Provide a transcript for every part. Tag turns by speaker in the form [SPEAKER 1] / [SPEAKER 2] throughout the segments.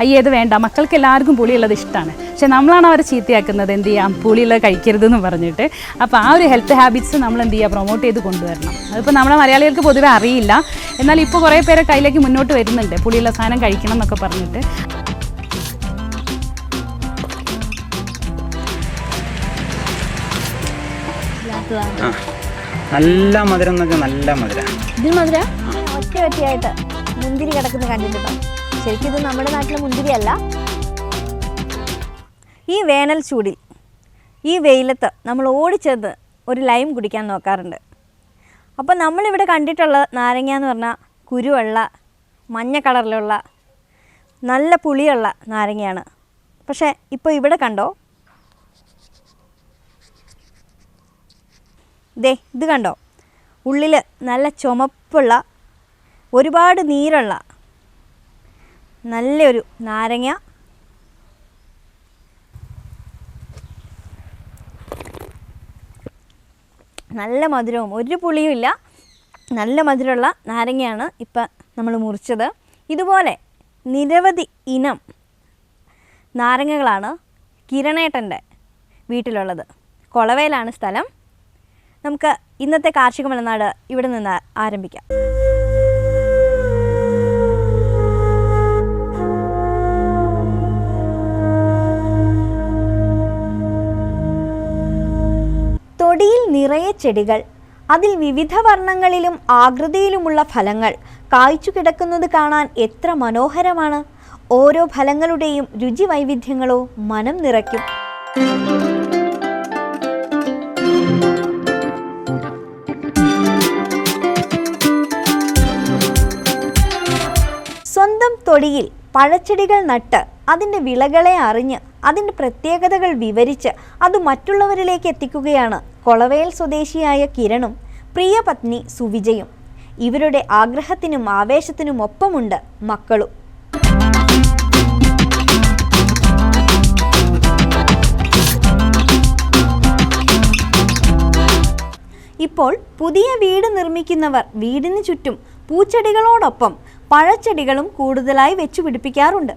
[SPEAKER 1] അയ്യേ ഇത് വേണ്ട. മക്കൾക്ക് എല്ലാവർക്കും പുളിയുള്ളത് ഇഷ്ടമാണ് പക്ഷെ നമ്മളാണ് അവരെ ചീത്തയാക്കുന്നത്. എന്ത് ചെയ്യാം? പുളിയുള്ളത് കഴിക്കരുതെന്ന് പറഞ്ഞിട്ട്. അപ്പോൾ ആ ഒരു ഹെൽത്ത് ഹാബിറ്റ്സ് നമ്മൾ എന്ത് ചെയ്യുക? പ്രൊമോട്ട് ചെയ്ത് കൊണ്ടുവരണം. അതിപ്പോൾ നമ്മുടെ മലയാളികൾക്ക് പൊതുവെ അറിയില്ല. എന്നാൽ ഇപ്പോൾ കുറേ പേരെ കയ്യിലേക്ക് മുന്നോട്ട് വരുന്നുണ്ട്. പുളിയുള്ള സാധനം കഴിക്കണം എന്നൊക്കെ പറഞ്ഞിട്ട്.
[SPEAKER 2] നല്ല മധുരം എന്നൊക്കെ നല്ല മധുരം.
[SPEAKER 3] ഇത് മധുരം? ഒറ്റ ഒറ്റയായിട്ട് മുന്തിരി കിടക്കുന്ന കണ്ടിട്ടുണ്ടോ? ശരിക്കും ഇത് നമ്മുടെ നാട്ടിലെ മുന്തിരിയല്ല. ഈ വേനൽ ചൂടിൽ ഈ വെയിലത്ത് നമ്മൾ ഓടിച്ചെന്ന് ഒരു ലൈം കുടിക്കാൻ നോക്കാറുണ്ട്. അപ്പോൾ നമ്മളിവിടെ കണ്ടിട്ടുള്ള നാരങ്ങ എന്ന് പറഞ്ഞാൽ കുരുവുള്ള മഞ്ഞ കളറിലുള്ള നല്ല പുളിയുള്ള നാരങ്ങയാണ്. പക്ഷേ ഇപ്പോൾ ഇവിടെ കണ്ടോ? ദേ ഇത് കണ്ടോ? ഉള്ളിൽ നല്ല ചുമപ്പുള്ള ഒരുപാട് നീരുള്ള നല്ലൊരു നാരങ്ങ. നല്ല മധുരവും ഒരു പുളിയും ഇല്ല. നല്ല മധുരമുള്ള നാരങ്ങയാണ് ഇപ്പം നമ്മൾ മുറിച്ചത്. ഇതുപോലെ നിരവധി ഇനം നാരങ്ങകളാണ് കിരണേട്ടന്റെ വീട്ടിലുള്ളത്. കൊളവയിലാണ് സ്ഥലം. നമുക്ക് ഇന്നത്തെ കാർഷിക മലനാട് ഇവിടെ നിന്ന് ആരംഭിക്കാം. തൊടിയിൽ നിറയെ ചെടികൾ. അതിൽ വിവിധ വർണങ്ങളിലും ആകൃതിയിലുമുള്ള ഫലങ്ങൾ. കായ്ച്ചു കിടക്കുന്നത് കാണാൻ എത്ര മനോഹരമാണ്. ഓരോ ഫലങ്ങളുടെയും രുചി വൈവിധ്യങ്ങളോ മനം നിറയ്ക്കും. സ്വന്തം തൊടിയിൽ പഴച്ചെടികൾ നട്ട് അതിന്റെ വിളകളെ അറിഞ്ഞ് അതിന്റെ പ്രത്യേകതകൾ വിവരിച്ച് അത് മറ്റുള്ളവരിലേക്ക് എത്തിക്കുകയാണ് കൊളവേൽ സ്വദേശിയായ കിരണും പ്രിയപത്നി സുവിജയും. ഇവരുടെ ആഗ്രഹത്തിനും ആവേശത്തിനും ഒപ്പമുണ്ട് മക്കളും. ഇപ്പോൾ പുതിയ വീട് നിർമ്മിക്കുന്നവർ വീടിന് ചുറ്റും പൂച്ചെടികളോടൊപ്പം പഴച്ചെടികളും കൂടുതലായി വെച്ചു പിടിപ്പിക്കാറുണ്ട്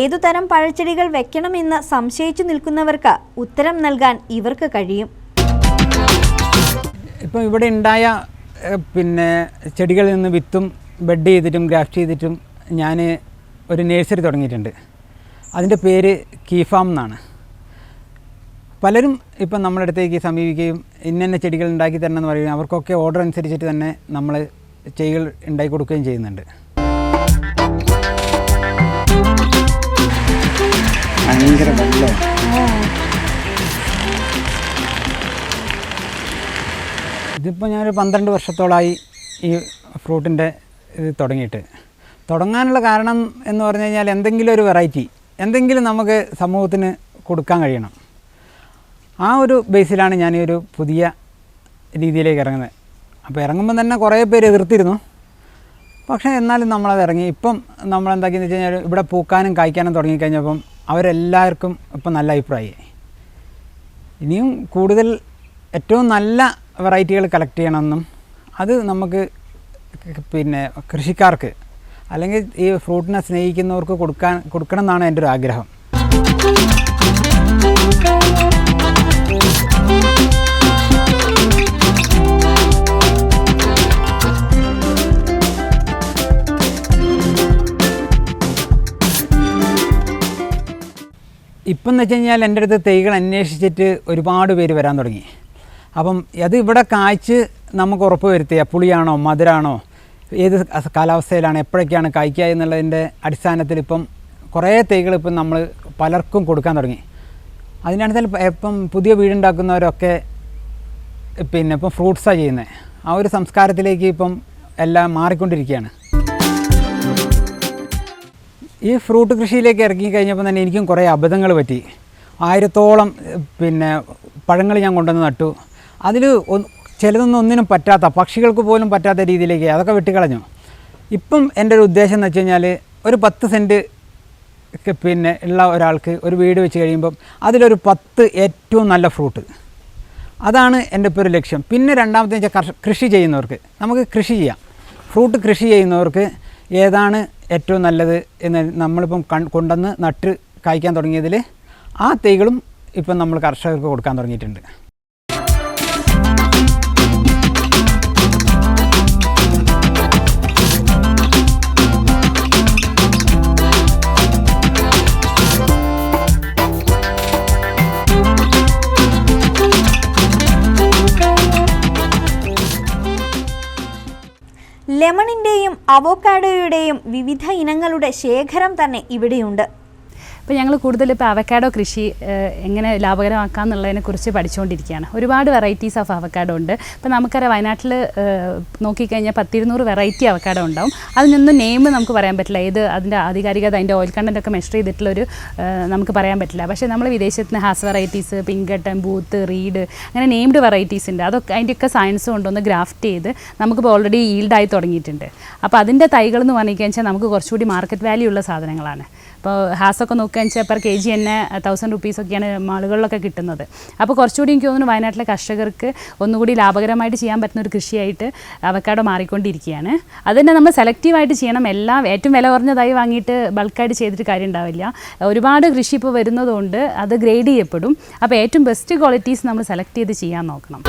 [SPEAKER 3] ഏതു തരം പഴച്ചെടികൾ വെക്കണമെന്ന് സംശയിച്ചു നിൽക്കുന്നവർക്ക് ഉത്തരം നൽകാൻ ഇവർക്ക് കഴിയും.
[SPEAKER 2] ഇപ്പം ഇവിടെ ഉണ്ടായ പിന്നെ ചെടികളിൽ നിന്ന് വിത്തും ബെഡ് ചെയ്തിട്ടും ഗ്രാഫ്റ്റ് ചെയ്തിട്ടും ഞാൻ ഒരു നേഴ്സറി തുടങ്ങിയിട്ടുണ്ട്. അതിന്റെ പേര് കീഫാം എന്നാണ്. പലരും ഇപ്പം നമ്മുടെ അടുത്തേക്ക് സമീപിക്കുകയും ഇന്നന്നെ ചെടികൾ ഉണ്ടാക്കി തരണം എന്ന് പറയുകയും അവർക്കൊക്കെ ഓർഡർ അനുസരിച്ചിട്ട് തന്നെ നമ്മൾ ചെടികൾ ഉണ്ടാക്കി കൊടുക്കുകയും ചെയ്യുന്നുണ്ട്. ഭയങ്കര വെള്ളം. ഇതിപ്പോൾ ഞാനൊരു പന്ത്രണ്ട് വർഷത്തോളമായി ഈ ഫ്രൂട്ടിന്റെ ഇത് തുടങ്ങിയിട്ട്. തുടങ്ങാനുള്ള കാരണം എന്ന് പറഞ്ഞു കഴിഞ്ഞാൽ എന്തെങ്കിലും ഒരു വെറൈറ്റി എന്തെങ്കിലും നമുക്ക് സമൂഹത്തിന് കൊടുക്കാൻ കഴിയണം. ആ ഒരു ബേസിലാണ് ഞാൻ ഒരു പുതിയ രീതിയിലേക്ക് ഇറങ്ങുന്നത്. അപ്പോൾ ഇറങ്ങുമ്പോൾ തന്നെ കുറേ പേര് എതിർത്തിരുന്നു. പക്ഷേ എന്നാലും നമ്മളത് ഇറങ്ങി. ഇപ്പം നമ്മളെന്താക്കിയെന്ന് വെച്ച് കഴിഞ്ഞാൽ ഇവിടെ പൂക്കാനും കായ്ക്കാനും തുടങ്ങിക്കഴിഞ്ഞപ്പം അവരെല്ലാവർക്കും ഇപ്പം നല്ല അഭിപ്രായമായി. ഇനിയും കൂടുതൽ ഏറ്റവും നല്ല വെറൈറ്റികൾ കളക്ട് ചെയ്യണമെന്നും അത് നമുക്ക് പിന്നെ കൃഷിക്കാർക്ക് അല്ലെങ്കിൽ ഈ ഫ്രൂട്ടിനെ സ്നേഹിക്കുന്നവർക്ക് കൊടുക്കാൻ കൊടുക്കണം എന്നാണ് എന്റെ ഒരു ആഗ്രഹം. ഇപ്പം എന്ന് വെച്ച് കഴിഞ്ഞാൽ എന്റെ അടുത്ത് തൈകൾ അന്വേഷിച്ചിട്ട് ഒരുപാട് പേര് വരാൻ തുടങ്ങി. അപ്പം അത് ഇവിടെ കായ്ച്ച് നമുക്ക് ഉറപ്പ് വരുത്തിയ പുളിയാണോ മധുരാണോ ഏത് കാലാവസ്ഥയിലാണ് എപ്പോഴൊക്കെയാണ് കായ്ക്കുക എന്നുള്ളതിന്റെ അടിസ്ഥാനത്തിൽ ഇപ്പം കുറേ തൈകൾ ഇപ്പം നമ്മൾ പലർക്കും കൊടുക്കാൻ തുടങ്ങി. അതിനടുത്തിൽ ഇപ്പം പുതിയ വീടുണ്ടാക്കുന്നവരൊക്കെ പിന്നെ ഇപ്പം ഫ്രൂട്ട്സാണ് ചെയ്യുന്നത് ആ ഒരു സംസ്കാരത്തിലേക്ക് ഇപ്പം എല്ലാം മാറിക്കൊണ്ടിരിക്കുകയാണ്. ഈ ഫ്രൂട്ട് കൃഷിയിലേക്ക് ഇറങ്ങി കഴിഞ്ഞപ്പോൾ തന്നെ എനിക്കും കുറേ അബദ്ധങ്ങൾ പറ്റി. ആയിരത്തോളം പിന്നെ പഴങ്ങൾ ഞാൻ കൊണ്ടുവന്ന് നട്ടു. അതിൽ ചിലതൊന്നും ഒന്നിനും പറ്റാത്ത പക്ഷികൾക്ക് പോലും പറ്റാത്ത രീതിയിലേക്ക് അതൊക്കെ വെട്ടിക്കളഞ്ഞു. ഇപ്പം എന്റെ ഒരു ഉദ്ദേശം എന്ന് വെച്ച് കഴിഞ്ഞാൽ ഒരു പത്ത് സെന്റ് പിന്നെ ഉള്ള ഒരാൾക്ക് ഒരു വീട് വെച്ച് കഴിയുമ്പം അതിലൊരു പത്ത് ഏറ്റവും നല്ല ഫ്രൂട്ട്. അതാണ് എന്റെ ഇപ്പോൾ ഒരു ലക്ഷ്യം. പിന്നെ രണ്ടാമത്തെ വെച്ചാൽ കൃഷി ചെയ്യുന്നവർക്ക്. നമുക്ക് കൃഷി ചെയ്യാം. ഫ്രൂട്ട് കൃഷി ചെയ്യുന്നവർക്ക് ഏതാണ് ഏറ്റവും നല്ലത് എന്ന് നമ്മളിപ്പം കൺ കൊണ്ടുവന്ന് നട്ട് കായ്ക്കാൻ തുടങ്ങിയതിൽ ആ തൈകളും ഇപ്പം നമ്മൾ കർഷകർക്ക് കൊടുക്കാൻ തുടങ്ങിയിട്ടുണ്ട്.
[SPEAKER 3] അവോക്കാഡോയുടെയും വിവിധ ഇനങ്ങളുടെ ശേഖരം തന്നെ ഇവിടെയുണ്ട്.
[SPEAKER 1] ഇപ്പോൾ ഞങ്ങൾ കൂടുതൽ ഇപ്പോൾ അവക്കാഡോ കൃഷി എങ്ങനെ ലാഭകരമാക്കാം എന്നുള്ളതിനെ കുറിച്ച് പഠിച്ചുകൊണ്ടിരിക്കുകയാണ് ഒരുപാട് വെറൈറ്റീസ് ഓഫ് അവക്കാഡോ ഉണ്ട്. ഇപ്പോൾ നമുക്കറിയാം വയനാട്ടിൽ നോക്കിക്കഴിഞ്ഞാൽ പത്തിരുന്നൂറ് വെറൈറ്റി അവക്കാഡോ ഉണ്ടാവും. അതിനൊന്നും നെയിം നമുക്ക് പറയാൻ പറ്റില്ല. ഏത് അതിന്റെ ആധികാരികത അതിന്റെ ഓയിൽ കണ്ടന്റ് ഒക്കെ മെഷർ ചെയ്തിട്ടുള്ളൊരു നമുക്ക് പറയാൻ പറ്റില്ല. പക്ഷേ നമ്മൾ വിദേശത്തിന് Haas varieties Pinkerton Booth Reed അങ്ങനെ നെയിംഡ് വെറൈറ്റീസ് ഉണ്ട്. അതൊക്കെ അതിന്റെയൊക്കെ സയൻസ് കൊണ്ടൊന്ന് ഗ്രാഫ്റ്റ് ചെയ്ത് നമുക്കിപ്പോൾ ഓൾറെഡി ഈൽഡായി തുടങ്ങിയിട്ടുണ്ട്. അപ്പോൾ അതിന്റെ തൈകൾ എന്ന് പറഞ്ഞു കഴിഞ്ഞാൽ നമുക്ക് കുറച്ചുകൂടി മാർക്കറ്റ് വാല്യൂ ഉള്ള സാധനങ്ങളാണ്. ഇപ്പോൾ ഹാസൊക്കെ നോക്കുകയെന്ന് വെച്ചാൽ പെർ കെ ജി തന്നെ തൗസൻഡ് റുപ്പീസൊക്കെയാണ് മാളുകളിലൊക്കെ കിട്ടുന്നത്. അപ്പോൾ കുറച്ചുകൂടി എനിക്ക് തോന്നുന്നു വയനാട്ടിലെ കർഷകർക്ക് ഒന്നുകൂടി ലാഭകരമായിട്ട് ചെയ്യാൻ പറ്റുന്ന ഒരു കൃഷിയായിട്ട് അവക്കാടോ മാറിക്കൊണ്ടിരിക്കുകയാണ്. അത് തന്നെ നമ്മൾ സെലക്റ്റീവായിട്ട് ചെയ്യണം. എല്ലാം ഏറ്റവും വില കുറഞ്ഞതായി വാങ്ങിയിട്ട് ബൾക്കായിട്ട് ചെയ്തിട്ട് കാര്യം ഉണ്ടാവില്ല ഒരുപാട് കൃഷി ഇപ്പോൾ വരുന്നതുകൊണ്ട് അത് ഗ്രേഡ് ചെയ്യപ്പെടും. അപ്പോൾ ഏറ്റവും ബെസ്റ്റ് ക്വാളിറ്റീസ് നമ്മൾ സെലക്ട് ചെയ്ത് ചെയ്യാൻ നോക്കണം.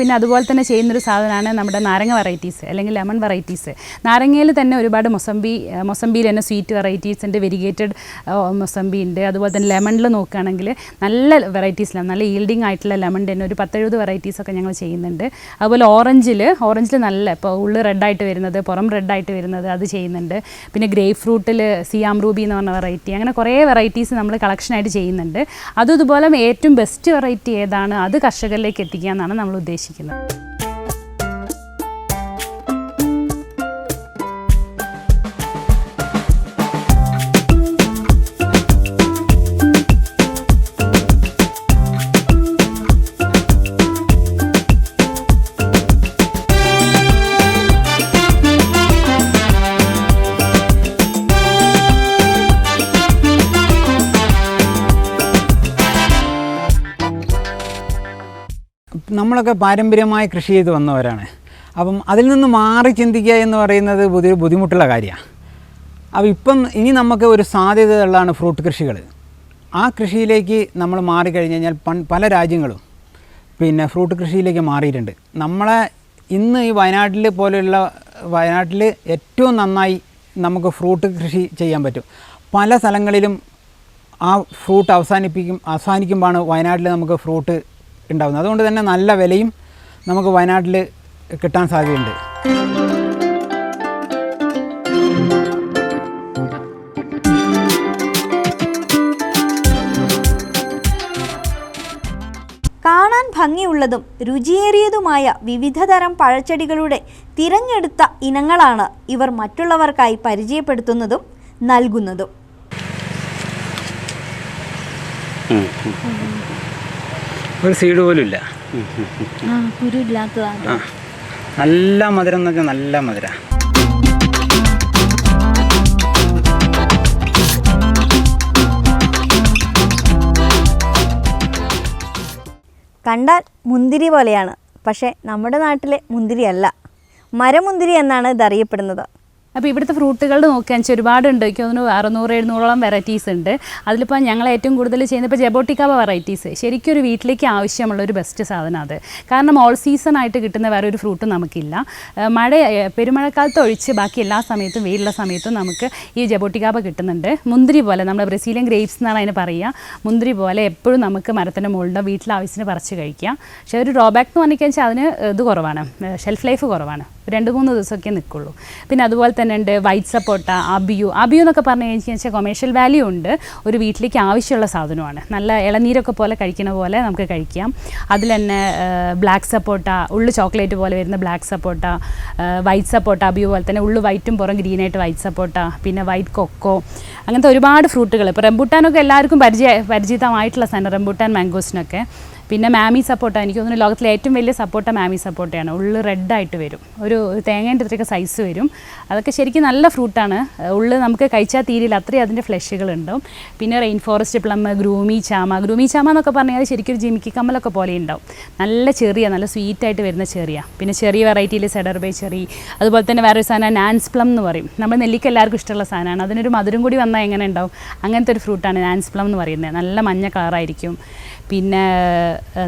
[SPEAKER 1] പിന്നെ അതുപോലെ തന്നെ ചെയ്യുന്നൊരു സാധനമാണ് നമ്മുടെ നാരങ്ങ വെറൈറ്റീസ് അല്ലെങ്കിൽ ലെമൺ വെറൈറ്റീസ് നാരങ്ങയിൽ തന്നെ ഒരുപാട് മൊസംബി മൊസംബിയിൽ തന്നെ സ്വീറ്റ് വെറൈറ്റീസ് ഉണ്ട് വെരിഗേറ്റഡ് മൊസംബി ഉണ്ട്. അതുപോലെ തന്നെ ലെമണിൽ നോക്കുകയാണെങ്കിൽ നല്ല വെറൈറ്റീസിലാണ് നല്ല ഈൽഡിങ് ആയിട്ടുള്ള ലെമൺ തന്നെ ഒരു പത്തെഴുപത് വെറൈറ്റീസ് ഒക്കെ ഞങ്ങൾ ചെയ്യുന്നുണ്ട്. അതുപോലെ ഓറഞ്ചിൽ ഓറഞ്ചിൽ നല്ല ഇപ്പോൾ ഉള്ളു റെഡായിട്ട് വരുന്നത് പുറം റെഡായിട്ട് വരുന്നത് അത് ചെയ്യുന്നുണ്ട്. പിന്നെ ഗ്രേപ്പ് ഫ്രൂട്ടിൽ സിയാം റൂബി എന്ന് പറഞ്ഞ വെറൈറ്റി അങ്ങനെ കുറേ വെറൈറ്റീസ് നമ്മൾ കളക്ഷനായിട്ട് ചെയ്യുന്നുണ്ട്. അതും ഇതുപോലെ ഏറ്റവും ബെസ്റ്റ് വെറൈറ്റി ഏതാണ്? അത് കർഷകരിലേക്ക് എത്തിക്കുക എന്നാണ് നമ്മൾ ഉദ്ദേശിക്കുന്നത്. ഉദ്ദേശിക്കുന്നത്.
[SPEAKER 2] നമ്മളൊക്കെ പാരമ്പര്യമായി കൃഷി ചെയ്ത് വന്നവരാണ്. അപ്പം അതിൽ നിന്ന് മാറി ചിന്തിക്കുക എന്ന് പറയുന്നത് പുതിയ ബുദ്ധിമുട്ടുള്ള കാര്യമാണ്. അപ്പോൾ ഇപ്പം ഇനി നമുക്ക് ഒരു സാധ്യതയുള്ളതാണ് ഫ്രൂട്ട് കൃഷികൾ. ആ കൃഷിയിലേക്ക് നമ്മൾ മാറിക്കഴിഞ്ഞ് കഴിഞ്ഞാൽ പല രാജ്യങ്ങളും പിന്നെ ഫ്രൂട്ട് കൃഷിയിലേക്ക് മാറിയിട്ടുണ്ട്. നമ്മളെ ഇന്ന് ഈ വയനാട്ടിൽ പോലെയുള്ള വയനാട്ടിൽ ഏറ്റവും നന്നായി നമുക്ക് ഫ്രൂട്ട് കൃഷി ചെയ്യാൻ പറ്റും. പല സ്ഥലങ്ങളിലും ആ ഫ്രൂട്ട് അവസാനിപ്പിക്കും അവസാനിക്കുമ്പോഴാണ് വയനാട്ടിൽ നമുക്ക് ഫ്രൂട്ട് ഉണ്ടാകുന്നത് അതുകൊണ്ട് തന്നെ നല്ല വിലയും നമുക്ക് വയനാട്ടിൽ കിട്ടാൻ സാധ്യതയുണ്ട്.
[SPEAKER 3] കാണാൻ ഭംഗിയുള്ളതും രുചിയേറിയതുമായ വിവിധതരം പഴച്ചെടികളുടെ തിരഞ്ഞെടുത്ത ഇനങ്ങളാണ് ഇവർ മറ്റുള്ളവർക്കായി പരിചയപ്പെടുത്തുന്നതും നൽകുന്നതും.
[SPEAKER 2] ഒരു സീഡ് പോലും ഇല്ല. ആ നല്ല മധുരം എന്ന് വെച്ചാൽ നല്ല മധുര.
[SPEAKER 3] കണ്ടാൽ മുന്തിരി പോലെയാണ് പക്ഷേ നമ്മുടെ നാട്ടിലെ മുന്തിരിയല്ല. മരമുന്തിരി എന്നാണ് ഇത് അറിയപ്പെടുന്നത്.
[SPEAKER 1] അപ്പോൾ ഇവിടുത്തെ ഫ്രൂട്ടുകൾ നോക്കുകയാണെന്ന് വെച്ചാൽ ഒരുപാടുണ്ട്. എനിക്ക് തോന്നുന്നു അറുന്നൂറ് എഴുന്നൂറോളം വെറൈറ്റീസ് ഉണ്ട്. അതിലിപ്പോൾ ഞങ്ങൾ ഏറ്റവും കൂടുതൽ ചെയ്യുന്നത് ഇപ്പോൾ ജബോട്ടിക്കാവ വെറൈറ്റീസ് ശരിക്കും ഒരു വീട്ടിലേക്ക് ആവശ്യമുള്ള ഒരു ബെസ്റ്റ് സാധനം അത്. കാരണം ഓൾ സീസൺ ആയിട്ട് കിട്ടുന്ന വേറെ ഒരു ഫ്രൂട്ടും നമുക്കില്ല. മഴ പെരുമഴക്കാലത്ത് ഒഴിച്ച് ബാക്കി എല്ലാ സമയത്തും വെയിലുള്ള സമയത്തും നമുക്ക് ഈ ജബോട്ടിക്കാവ കിട്ടുന്നുണ്ട്. മുന്തിരി പോലെ നമ്മുടെ ബ്രസീലിയൻ ഗ്രേപ്സ് എന്നാണ് അതിന് പറയുക. മുന്തിരി പോലെ എപ്പോഴും നമുക്ക് മരത്തിന്റെ മുകളിലോ വീട്ടിലെ ആവശ്യത്തിന് പറിച്ച് കഴിക്കാം. പക്ഷേ ഒരു ഡ്രോബാക്ക് എന്ന് പറഞ്ഞാൽ അതിന് ഇത് കുറവാണ്. ഷെൽഫ് ലൈഫ് കുറവാണ്. രണ്ട് മൂന്ന് ദിവസമൊക്കെ നിൽക്കുള്ളൂ. പിന്നെ അതുപോലെ തന്നെ ഉണ്ട് വൈറ്റ് സപ്പോട്ട അബിയു. അബിയു എന്നൊക്കെ പറഞ്ഞു കഴിഞ്ഞാൽ വെച്ചാൽ കൊമേഴ്ഷ്യൽ വാല്യൂ ഉണ്ട്. ഒരു വീട്ടിലേക്ക് ആവശ്യമുള്ള സാധനമാണ്. നല്ല ഇളനീരൊക്കെ പോലെ കഴിക്കുന്ന പോലെ നമുക്ക് കഴിക്കാം. അതിൽ തന്നെ ബ്ലാക്ക് സപ്പോട്ട ഉള്ളു ചോക്ലേറ്റ് പോലെ വരുന്ന black sapota white sapota abiu പോലെ തന്നെ ഉള്ളു വൈറ്റും പുറം ഗ്രീനായിട്ട് വൈറ്റ് സപ്പോട്ട പിന്നെ വൈറ്റ് കൊക്കോ അങ്ങനത്തെ ഒരുപാട് ഫ്രൂട്ടുകൾ ഇപ്പോൾ റംബൂട്ടാനൊക്കെ എല്ലാവർക്കും പരിചയ പരിചിതമായിട്ടുള്ള സാധനം റംബൂട്ടാൻ മാംഗോസിനൊക്കെ പിന്നെ മാമി സപ്പോർട്ട. എനിക്ക് തോന്നുന്നു ലോകത്തിലെ ഏറ്റവും വലിയ സപ്പോർട്ട മാമി സപ്പോർട്ടയാണ്. ഉള്ളു റെഡായിട്ട് വരും. ഒരു തേങ്ങേന്റെ അത്രയൊക്കെ സൈസ് വരും. അതൊക്കെ ശരിക്കും നല്ല ഫ്രൂട്ടാണ്. ഉള്ളു നമുക്ക് കഴിച്ചാൽ തീരില്ല. അത്രയും അതിന്റെ ഫ്ലഷുകൾ ഉണ്ടാവും പിന്നെ റെയിൻ ഫോറസ്റ്റ് പ്ലം ഗ്രൂമി ചാമ. ഗ്രൂമി ചാമ എന്നൊക്കെ പറഞ്ഞാൽ ശരിക്കും ഒരു ജിമിക്കി കമ്മലൊക്കെ പോലെ ഉണ്ടാവും. നല്ല ചെറിയ നല്ല സ്വീറ്റായിട്ട് വരുന്ന ചെറിയ. പിന്നെ ചെറിയ വെറൈറ്റിയിൽ സെഡർ ബൈ ചെറി അതുപോലെ തന്നെ വേറൊരു സാധനം നാൻസ് പ്ലം എന്ന് പറയും. നമ്മൾ നെല്ലിക്ക് എല്ലാവർക്കും ഇഷ്ടമുള്ള സാധനമാണ്. അതിനൊരു മധുരം കൂടി വന്നാൽ എങ്ങനെ ഉണ്ടാവും? അങ്ങനത്തെ ഒരു ഫ്രൂട്ടാണ് നാൻസ് പ്ലം എന്ന് പറയുന്നത്. നല്ല മഞ്ഞ കളറായിരിക്കും പിന്നെ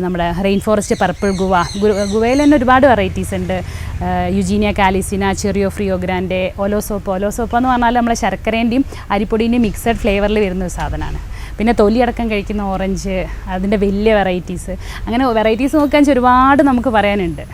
[SPEAKER 1] നമ്മുടെ റെയിൻ ഫോറസ്റ്റ് പർപ്പിൾ ഗുവ ഗുവയിൽ തന്നെ ഒരുപാട് വെറൈറ്റീസ് ഉണ്ട്. യുജീനിയ കാലിസിന ചെറിയോ ഫ്രിയോ ഗ്രാൻഡെ ഒലോസോപ്പ് ഒലോസോപ്പ് എന്ന് പറഞ്ഞാൽ നമ്മളെ ശർക്കരേന്റെയും അരിപ്പൊടിന്റെയും മിക്സഡ് ഫ്ലേവറിൽ വരുന്ന ഒരു സാധനമാണ് പിന്നെ തൊലി അടക്കം കഴിക്കുന്ന ഓറഞ്ച് അതിന്റെ വലിയ വെറൈറ്റീസ് അങ്ങനെ വെറൈറ്റീസ് നോക്കാൻ ഒരുപാട് നമുക്ക് പറയാനുണ്ട്.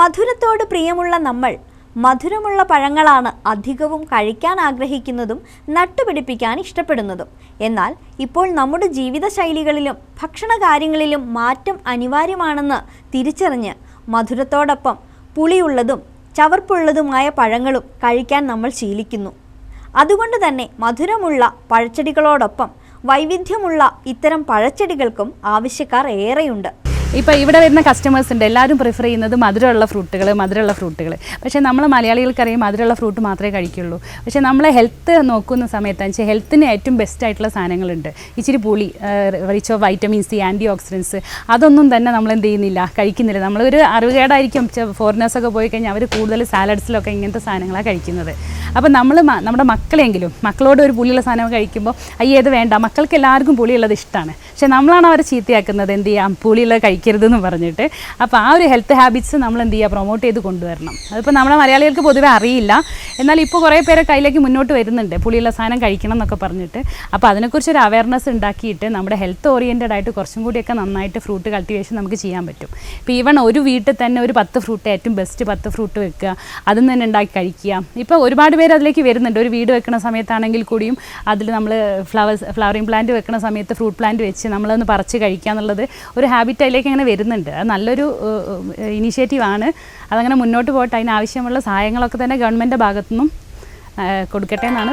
[SPEAKER 3] മധുരത്തോട് പ്രിയമുള്ള നമ്മൾ മധുരമുള്ള പഴങ്ങളാണ് അധികവും കഴിക്കാൻ ആഗ്രഹിക്കുന്നതും നട്ടുപിടിപ്പിക്കാൻ ഇഷ്ടപ്പെടുന്നതും. എന്നാൽ ഇപ്പോൾ നമ്മുടെ ജീവിതശൈലികളിലും ഭക്ഷണകാര്യങ്ങളിലും മാറ്റം അനിവാര്യമാണെന്ന് തിരിച്ചറിഞ്ഞ് മധുരത്തോടൊപ്പം പുളിയുള്ളതും ചവർപ്പുള്ളതുമായ പഴങ്ങളും കഴിക്കാൻ നമ്മൾ ശീലിക്കുന്നു. അതുകൊണ്ട് തന്നെ മധുരമുള്ള പഴച്ചെടികളോടൊപ്പം വൈവിധ്യമുള്ള ഇത്തരം പഴച്ചെടികൾക്കും ആവശ്യക്കാർ ഏറെയുണ്ട്.
[SPEAKER 1] ഇപ്പോൾ ഇവിടെ വരുന്ന കസ്റ്റമേഴ്സ് ഉണ്ട്. എല്ലാവരും പ്രിഫർ ചെയ്യുന്നത് മധുരമുള്ള ഫ്രൂട്ടുകൾ മധുരമുള്ള ഫ്രൂട്ടുകൾ പക്ഷേ നമ്മൾ മലയാളികൾക്കറിയാം മധുരമുള്ള ഫ്രൂട്ട് മാത്രമേ കഴിക്കുള്ളൂ. പക്ഷേ നമ്മളെ ഹെൽത്ത് നോക്കുന്ന സമയത്ത് വെച്ചാൽ ഹെൽത്തിന് ഏറ്റവും ബെസ്റ്റ് ആയിട്ടുള്ള സാധനങ്ങളുണ്ട്. ഇച്ചിരി പുളി rich of vitamin C antioxidants അതൊന്നും തന്നെ നമ്മൾ എന്ത് ചെയ്യുന്നില്ല കഴിക്കുന്നില്ല. നമ്മളൊരു അറിവുകേടായിരിക്കും. ഫോറിനേഴ്സൊക്കെ പോയി കഴിഞ്ഞാൽ അവർ കൂടുതൽ സാലഡ്സിലൊക്കെ ഇങ്ങനത്തെ സാധനങ്ങളാണ് കഴിക്കുന്നത്. അപ്പോൾ നമ്മൾ നമ്മുടെ മക്കളെങ്കിലും മക്കളോട് ഒരു പുളിയുള്ള സാധനം കഴിക്കുമ്പോൾ അയ്യേ ഇത് വേണ്ട. മക്കൾക്ക് എല്ലാവർക്കും പുളിയുള്ളത് ഇഷ്ടമാണ് പക്ഷേ നമ്മളാണ് അവരെ ചീത്തയാക്കുന്നത്. എന്ത് ചെയ്യാം? പുളിയുള്ള കഴിക്കരുതെന്ന് പറഞ്ഞിട്ട്. അപ്പോൾ ആ ഒരു ഹെൽത്ത് ഹാബിറ്റ്സ് നമ്മൾ എന്ത് ചെയ്യുക? പ്രൊമോട്ട് ചെയ്ത് കൊണ്ടുവരണം. അതിപ്പോൾ നമ്മളെ മലയാളികൾക്ക് പൊതുവെ അറിയില്ല. എന്നാൽ ഇപ്പോൾ കുറേ പേരെ കയ്യിലേക്ക് മുന്നോട്ട് വരുന്നുണ്ട്. പുളിയുള്ള സാധനം കഴിക്കണം എന്നൊക്കെ പറഞ്ഞിട്ട്. അപ്പോൾ അതിനെക്കുറിച്ച് ഒരു അവയർനെസ് ഉണ്ടാക്കിയിട്ട് നമ്മുടെ ഹെൽത്ത് ഓറിയന്റഡ് ആയിട്ട് കുറച്ചും കൂടിയൊക്കെ നന്നായിട്ട് ഫ്രൂട്ട് കൾട്ടിവേഷൻ നമുക്ക് ചെയ്യാൻ പറ്റും. ഇപ്പോൾ ഈവൺ ഒരു വീട്ടിൽ തന്നെ ഒരു പത്ത് ഫ്രൂട്ട് ഏറ്റവും ബെസ്റ്റ് പത്ത് ഫ്രൂട്ട് വെക്കുക. അതിൽ നിന്ന് തന്നെ ഉണ്ടാക്കി കഴിക്കുക. ഇപ്പോൾ ഒരുപാട് പേര് അതിലേക്ക് വരുന്നുണ്ട്. ഒരു വീട് വെക്കുന്ന സമയത്താണെങ്കിൽ കൂടിയും അതിൽ നമ്മൾ ഫ്ലവേഴ്സ് ഫ്ലവറിങ് പ്ലാന്റ് വെക്കുന്ന സമയത്ത് ഫ്രൂട്ട് പ്ലാന്റ് വെച്ച് നമ്മളതൊന്ന് പറിച്ച് കഴിക്കുക എന്നുള്ളത് ഒരു ഹാബിറ്റ് അതിലേക്ക് അങ്ങനെ വരുന്നുണ്ട്. അത് നല്ലൊരു ഇനീഷ്യേറ്റീവ് ആണ്. അതങ്ങനെ മുന്നോട്ട് പോയിട്ട് അതിനാവശ്യമുള്ള സഹായങ്ങളൊക്കെ തന്നെ ഗവൺമെന്റ് ഭാഗത്തു നിന്നും കൊടുക്കട്ടെ എന്നാണ്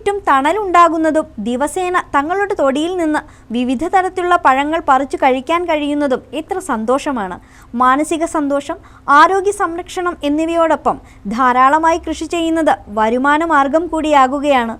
[SPEAKER 3] ചുറ്റും തണലുണ്ടാകുന്നതും ദിവസേന തങ്ങളുടെ തൊടിയിൽ നിന്ന് വിവിധ തരത്തിലുള്ള പഴങ്ങൾ പറിച്ചു കഴിക്കാൻ കഴിയുന്നതും എത്ര സന്തോഷമാണ്. മാനസിക സന്തോഷം ആരോഗ്യ സംരക്ഷണം എന്നിവയോടൊപ്പം ധാരാളമായി കൃഷി ചെയ്യുന്നത് വരുമാന മാർഗം കൂടിയാകുകയാണ്.